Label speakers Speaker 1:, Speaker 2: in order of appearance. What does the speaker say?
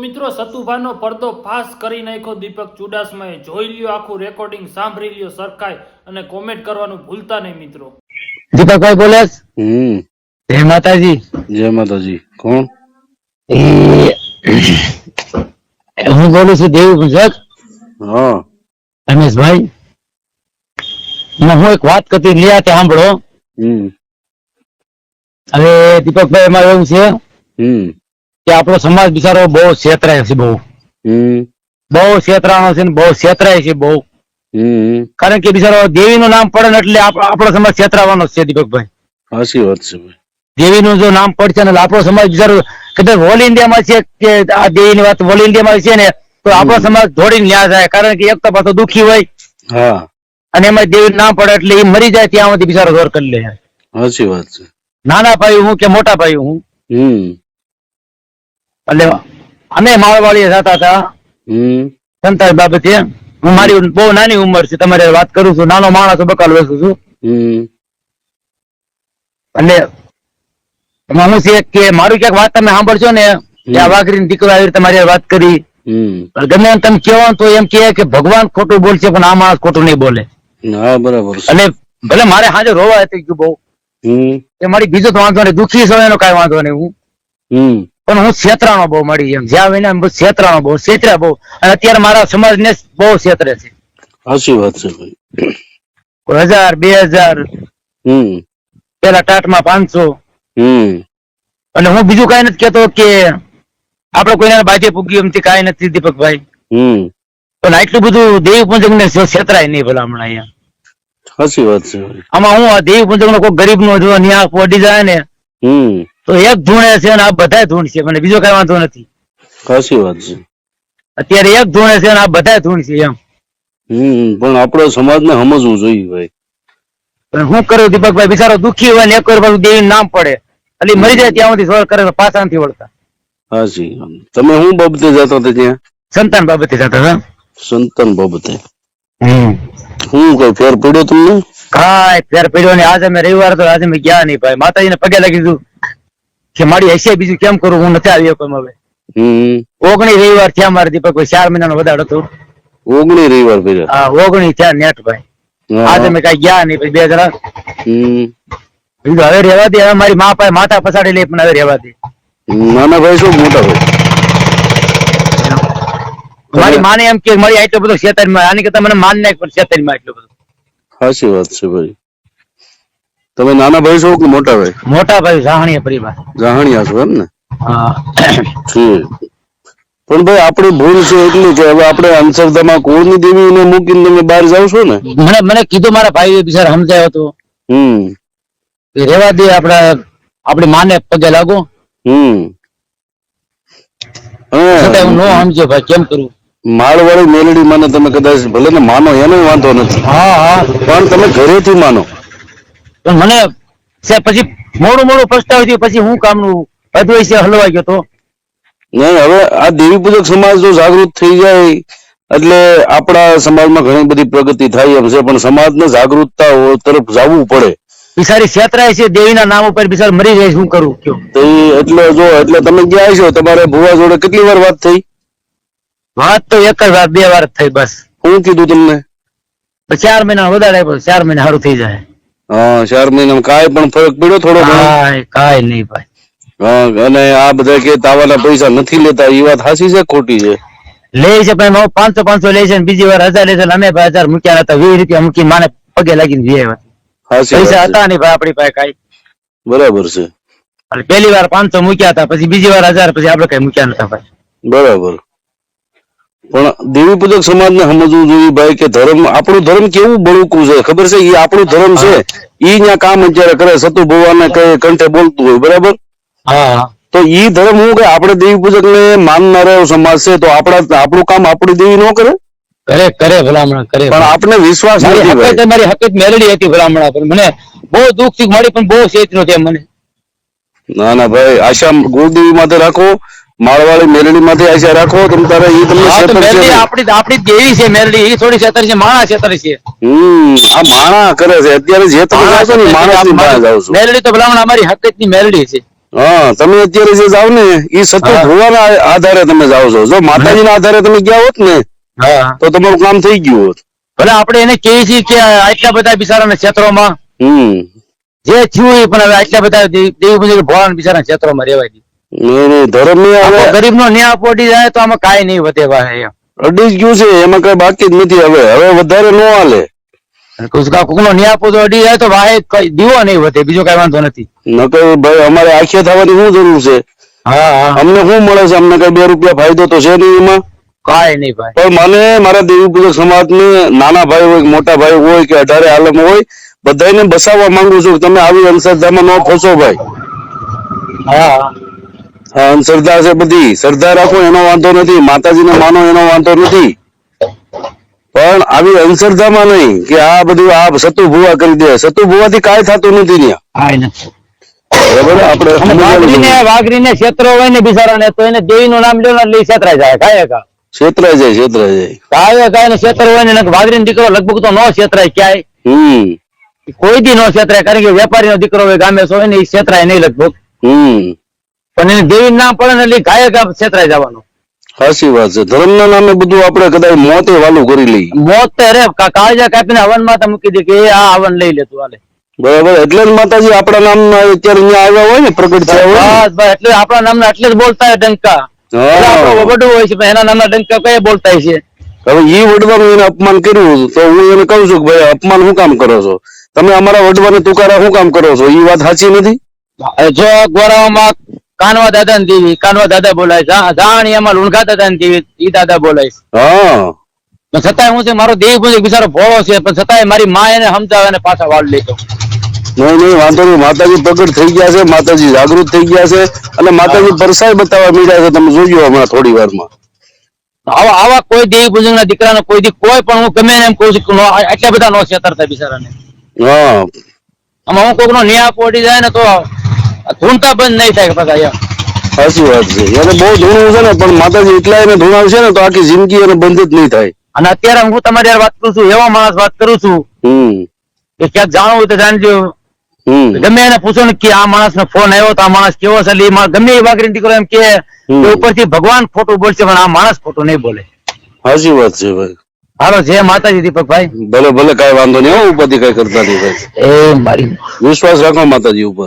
Speaker 1: મિત્રો સતુભાનો પડદો ફાસ કરી નાખ્યો દીપક ચુડાસમાએ. જોઈ લ્યો આખું રેકોર્ડિંગ સાંભળી લ્યો સરખાઈ અને કોમેન્ટ કરવાનું ભૂલતા નહીં મિત્રો.
Speaker 2: દીપકભાઈ બોલે
Speaker 3: હમ.
Speaker 2: જય માતાજી.
Speaker 3: જય માતાજી. કોણ?
Speaker 2: હું બોલું છું દેવી પૂજક
Speaker 3: હા.
Speaker 2: રમેશભાઈ ને હું એક વાત કરતી લ્યા તે સાંભળો.
Speaker 3: હમ.
Speaker 2: હવે દીપકભાઈ એમાં એવું છે.
Speaker 3: હમ.
Speaker 2: કે આપણો સમાજ બિચારો બહુ છેતરાય છે બહુ. બહુ છેતરાનો છે ને બહુ છેતરાય છે બહુ. કારણ કે બિચારો દેવીનું નામ પડે ને એટલે આપણો સમાજ છેતરાવાનો છે દીપકભાઈ.
Speaker 3: સાચી વાત છે દેવી
Speaker 2: નું જો નામ પડશે ને આપણો સમાજ બિચારો કદાચ ઓલ ઇન્ડિયામાં છે કે આ દેવીની વાત ઓલ ઇન્ડિયામાં છે ને તો આપણો સમાજ દોડીને ન્યા જાય કારણ કે એક તો પાછો દુઃખી હોય
Speaker 3: હા.
Speaker 2: અને એમાં દેવી નામ પડે એટલે એ મરી જાય ત્યાં સુધી બિચારો દોર કરી લે.
Speaker 3: સાચી વાત છે.
Speaker 2: નાના ભાઈ હું કે મોટા ભાઈ હું?
Speaker 3: હમ.
Speaker 2: એટલે અમે માળવાડીએ જતા હતા. સંતાન બાબતે. હું મારી બહુ નાની ઉંમર છે તમારે વાત કરું છું. નાનો માણસ બકાલ બેસું છું. એટલે એમાં હું છે કે મારું ક્યાંક વાત તમે સાંભળશો ને કે આ વાઘરીની દીકરો આવી રીતે તમારી વાત કરી. ગમે એમ તમે કહો તો એમ કે કે ભગવાન ખોટું બોલશે પણ આ માણસ ખોટું નહીં બોલે.
Speaker 3: હા બરાબર.
Speaker 2: એટલે ભલે મારે હાજર રોવા હતી ગયું બહુ. એ મારી બીજો તો વાંધો નહીં દુઃખી છો એનો કઈ વાંધો નહીં હું. પણ હું છેતરાનો બહુ મળી એમ. જ્યાં વિના બહુ છેતરાનો બહુ છેતરા બહુ. અને અત્યારે મારા સમાજને બહુ છેતરે છે.
Speaker 3: સાચી વાત છે ભાઈ.
Speaker 2: હજાર બે હજાર
Speaker 3: હમ.
Speaker 2: પેલા ટાટમાં પાંચસો.
Speaker 3: હમ.
Speaker 2: અને હું બીજું કઈ નથી કેતો કે આપડે કોઈને બાજે પૂગ્યું એમથી કઈ નથી દીપકભાઈ.
Speaker 3: હમ.
Speaker 2: પણ આટલું બધું દેવી પૂજક ને છેતરાય નહીં ભલા હમણાં અહીંયા.
Speaker 3: સાચી વાત છે
Speaker 2: આમાં હું દેવ પૂજક નો કોઈ ગરીબ નો જો ન્યા પડી જાય ને
Speaker 3: હમ.
Speaker 2: તો એક ધૂણે છે અને આ બધા ધૂણ છે. મને બીજો કઈ વાંધો નથી.
Speaker 3: સાચી વાત છે.
Speaker 2: અત્યારે એક ધૂણે છે અને આ બધા ધૂણ છે એમ.
Speaker 3: હમ પણ આપણો સમાજને સમજવું જોઈએ ભાઈ.
Speaker 2: પણ હું કરું દીપકભાઈ? બિચારો દુઃખી હોય ને એક વાર પાછું દેવી નામ પડે. એટલે મરી જાય ત્યાં સુધી સોળ કરે પાછા નથી વળતા.
Speaker 3: હાજી તમે શું બાબતે જતા હતા ત્યાં?
Speaker 2: સંતાન બાબતે જતા હતા.
Speaker 3: સંતાન બાબતે.
Speaker 2: હમ.
Speaker 3: શું કઈ ફેર પડ્યો તમને?
Speaker 2: કાંઈ ફેર પડ્યો ને આજે અમે રવિવાર તો આજે અમે ગયા નહીં ભાઈ. માતાજીને પગે લાગી દીધું. કે મારી હશે બીજું કેમ કરું? હું નથી આવ્યો કોઈ હવે ઓગણી રવિવાર થયા મારે દીપકભાઈ ચાર મહિનાનો વધારો હતો.
Speaker 3: ઓગણી રવિવાર
Speaker 2: આ ઓગણી થયા નેટ ભાઈ. આજે મેં કઈ ગયા નહીં પછી બે જણા. બીજું હવે રહેવા દે હવે મારી મા પાસે માથા પછાડી લે પણ હવે રહેવા દે.
Speaker 3: નાના ભાઈ શું મોટા ભાઈ?
Speaker 2: મારી માને એમ કે મારી આટલો બધો શેતાનમાં આની કરતા મને માન નાખ પણ શેતાનમાં એટલો બધો.
Speaker 3: સાચી વાત છે ભાઈ. તમે નાના ભાઈ છો કે મોટા ભાઈ?
Speaker 2: મોટા ભાઈ જાહણીયા પરિવાર.
Speaker 3: જાહણીયા છો એમ ને? પણ ભાઈ આપણી ભૂલ છે એટલી કે હવે આપણે અંશરધામાં કુળની દેવીને મૂકીને તમે બહાર જાવ છો ને?
Speaker 2: મને મને કીધું મારા ભાઈ બિચારા સમજાયો હતો
Speaker 3: હમ.
Speaker 2: એ રેવા દે આપણે આપડી માને પગે લાગો.
Speaker 3: હમ.
Speaker 2: હું ન સમજ્યો ભાઈ કેમ કરું?
Speaker 3: માળવાળી મેલડી માને તમે કદાચ ભલે ને માનો એનો વાંધો નથી.
Speaker 2: હા હા.
Speaker 3: પણ તમે ઘરેથી માનો.
Speaker 2: પણ મને પછી મોડું મોડું પસ્તાવ થયું પછી હું કામનું અદવાઈ છે હલવાઈ ગયો તો?
Speaker 3: નહીં હવે આ દેવી પૂજક સમાજ જો જાગૃત થઈ જાય એટલે આપણા સમાજમાં ઘણી બધી પ્રગતિ થાય એમ છે પણ સમાજને જાગૃતતા તરફ જવું પડે.
Speaker 2: બિચારી છેતરાય છે દેવીના નામ ઉપર બિચાર મરી જાય શું કરું કયો?
Speaker 3: તો એટલે જો એટલે તમે ગયા છો તમારે ભુવા જોડે કેટલી વાર વાત થઈ?
Speaker 2: વાત તો એક જ વાર બે વાર થઈ બસ.
Speaker 3: હું કીધું તમને?
Speaker 2: ચાર મહિના વધારે ચાર મહિના સારું થઈ જાય.
Speaker 3: હા ચાર મહિનામાં કાંઈ પણ ફરક પડ્યો થોડો
Speaker 2: કાંઈ કાંઈ નહીં ભાઈ.
Speaker 3: અને આ બધા કે તાવાના પૈસા નથી લેતા એ વાત સાચી છે ખોટી છે?
Speaker 2: લે છે ભાઈ એમાં પાંચસો પાંચસો લે છે બીજી વાર હજાર લે છે અમે ભાઈ હજાર મૂક્યા હતા વીસ રૂપિયા મૂકી માને પગે લાગીને વી પૈસા હતા નહીં ભાઈ આપણી પાસે કાંઈ.
Speaker 3: બરાબર છે.
Speaker 2: પેલી પહેલી વાર પાંચસો મૂક્યા હતા પછી બીજી વાર હજાર પછી આપડે કઈ મૂક્યા નતા ભાઈ.
Speaker 3: બરાબર. પણ દેવી પૂજક સમાજને સમજવું જોઈએ ભાઈ કે ધર્મ આપણું ધર્મ કેવું બળુકું છે? ખબર છે? એ આપણું ધર્મ છે. ઈ ત્યાં કામ અત્યારે કરે સતુ ભગવાન કઈ કંઠે બોલતું હોય બરાબર?
Speaker 2: હા.
Speaker 3: તો ઈ ધર્મ હું કે આપણે દેવી પૂજક ને માનનારો સમાજ છે તો આપણા આપણું કામ આપણી દેવી ન કરે?
Speaker 2: કરે કરે ભલામણ કરે.
Speaker 3: પણ આપણે વિશ્વાસ
Speaker 2: મારી
Speaker 3: નથી ભાઈ.
Speaker 2: હકીકત મારી મેલડી હતી ભલામણ પણ મને બહુ દુઃખથી મળી પણ બહુ ચેતનો છે મને.
Speaker 3: ના ના ભાઈ આશા ગુરુદેવી માથે રાખો. માળવાળી મેરડી માંથી આશા રાખો તમ તારે એ તમને
Speaker 2: આપડી
Speaker 3: નહીં.
Speaker 2: આપણી આપણી દેવી છે મેરડી. એ થોડી છેતર છે માણા છેતર છે.
Speaker 3: હમ આ માણા કરે છે. અત્યારે જે તમે જાઓ છો ને માણસની માણા જાવ છો.
Speaker 2: મેરડી તો ભલામણ અમારી હકીકતની મેરડી છે.
Speaker 3: હા તમે અત્યારે જે જાવ ને એ
Speaker 2: સતત
Speaker 3: હોવાના આધારે તમે જાઓ છો. જો માતાજીના આધારે તમે ગયા હોત ને તો તમારું કામ થઈ ગયું હોત.
Speaker 2: ભલે આપણે એને કહીએ છીએ કે આટલા બધા બિચારાના ક્ષેત્રોમાં
Speaker 3: હમ.
Speaker 2: જે થયું એ પણ હવે આટલા બધા દેવી પૂજક ભગવાન બિચારા ક્ષેત્રોમાં રહેવાય
Speaker 3: ધર્મની
Speaker 2: ગરીબ નો ન્યાય પોટી જાય તો આમાં કાંઈ નહીં વધે ભાઈ
Speaker 3: અડી જ ગયું છે એમાં કઈ બાકી જ નથી હવે. હવે વધારે નો હાલે.
Speaker 2: કોકનો ન્યાય પોતો અડી જાય તો વાહે કઈ દીવો નહીં વધે બીજો કઈ વાંધો નથી.
Speaker 3: નકર ભાઈ અમારે આખે થવાની શું જરૂર છે?
Speaker 2: હા
Speaker 3: અમને શું મળે છે? અમને કઈ બે રૂપિયા ફાયદો તો છે નહીં એમાં?
Speaker 2: કાઈ નહીં ભાઈ.
Speaker 3: પણ મને મારા દેવી પૂજક સમાજ નાના ભાઈ હોય કે મોટા ભાઈ હોય કે અઢારે આલમ હોય બધાને બસાવવા માંગુ છું કે તમે આવી અંધશ્રદ્ધામાં ન ફસો ભાઈ.
Speaker 2: હા.
Speaker 3: આ અંધશ્રદ્ધા છે બધી શ્રદ્ધા રાખો એનો વાંધો નથી માતાજીને માનો એનો વાંધો નથી. પણ આવી અંધશ્રદ્ધામાં નહીં કે આ બધું આ સતુ ભૂવા કરી દે. સતુ ભુવાથી કાંઈ થતું નથી ત્યાં. બરાબર? આપણે
Speaker 2: વાઘરીને વાઘરીને ક્ષેત્ર હોય ને બિચારાને તો એને દેવીનું નામ લ્યો ને એટલે છેતરાઈ જાય કાંઈ કા
Speaker 3: જાય છેતરાય જાય.
Speaker 2: કાંઈ કાંઈ ક્ષેત્ર હોય ને વાઘરીનો દીકરો લગભગ તો નો ક્ષેત્રાય ક્યાંય.
Speaker 3: હમ.
Speaker 2: કોઈ દી નો છેતરાય કારણ કે વેપારીનો દીકરો હોય ગામે સો હોય ને એ છેતરાય નહીં લગભગ.
Speaker 3: હમ.
Speaker 2: પણ એને દેવી ના પડે ને એટલે ગાયક છેતરાઈ જવાનું.
Speaker 3: સાચી વાત છે. ધર્મના નામે બધું આપણે કદાચ મોતે વાલું કરી લઈએ.
Speaker 2: મોત રે કાળજા કાપીને હવનમાં મૂકી દે કે આ હવન લઈ લેતું હાલે.
Speaker 3: બરાબર. એટલે જ માતાજી આપણા નામ અત્યારે અહીંયા આવ્યા હોય ને પ્રગટ થયા હોય
Speaker 2: બસ એટલે આપણા નામના એટલે જ બોલતા હોય ડંકા. એટલે આપણો
Speaker 3: હા.
Speaker 2: વડું હોય છે પણ એના નામના ડંકા કઈ બોલતા છે
Speaker 3: હવે ઈ વડવાનું એને અપમાન કર્યું તો હું એને કહું છું કે ભાઈ અપમાન શું કામ કરો છો? તમે અમારા વડવાને તુકારા શું કામ કરો છો? ઈ વાત સાચી નથી?
Speaker 2: જો ગોરાઓમાં કાનવા દાદા ને દેવી કાનવા દાદા બોલાય જા- એમાં લુણગા દાદા ને દેવી ઈ દાદા બોલાય
Speaker 3: હા.
Speaker 2: પણ છતાંય હું છે મારો દેવી પૂજક બિચારો ભોળો છે. પણ છતાંય મારી માં એને સમજાવે અને પાછા વાળ લેતો.
Speaker 3: નહીં નહીં વાંધો નહીં. માતાજી પ્રગટ થઈ ગયા છે. માતાજી જાગૃત થઈ ગયા છે. અને માતાજી પરસાય બતાવવા મળ્યા છે. તમે જોજો હમણાં થોડી વારમાં.
Speaker 2: આવા આવા કોઈ દેવી પૂજક ના દીકરાને કોઈ દી કોઈ પણ હું ગમે એમ કહું છું એટલા નો- બધા નો છેતરતા બિચારાને.
Speaker 3: હા.
Speaker 2: આમાં હું કોઈક નો ન્યાય પોડી જાય ને તો ધૂણતા બંધ નહીં થાય પાછા એમ
Speaker 3: સાચી વાત છે. એને બહુ ધૂણવું છે ને પણ માતાજી એટલા એને ધૂણાવશે ને તો આખી જિંદગી એને બંધ જ નહીં થાય.
Speaker 2: અને અત્યારે હું તમારી વાત કરું છું એવા માણસ વાત કરું છું કે ક્યાંક જાણવું હોય તો જાણજો. ગમે એને પૂછો ને કે આ માણસ નો ફોન આવ્યો તો આ માણસ કેવો છે એટલે ગમે એ વાગરી દીકરો એમ કે ઉપરથી ભગવાન ખોટું બોલશે પણ આ માણસ ખોટું નહીં બોલે.
Speaker 3: સાચી વાત છે ભાઈ.
Speaker 2: હાલો જય માતાજી દીપકભાઈ.
Speaker 3: ભલે ભલે કઈ વાંધો નહીં ઉપાધિ કઈ કરતા નહીં ભાઈ.
Speaker 2: એ મારી
Speaker 3: વિશ્વાસ રાખો માતાજી ઉપર.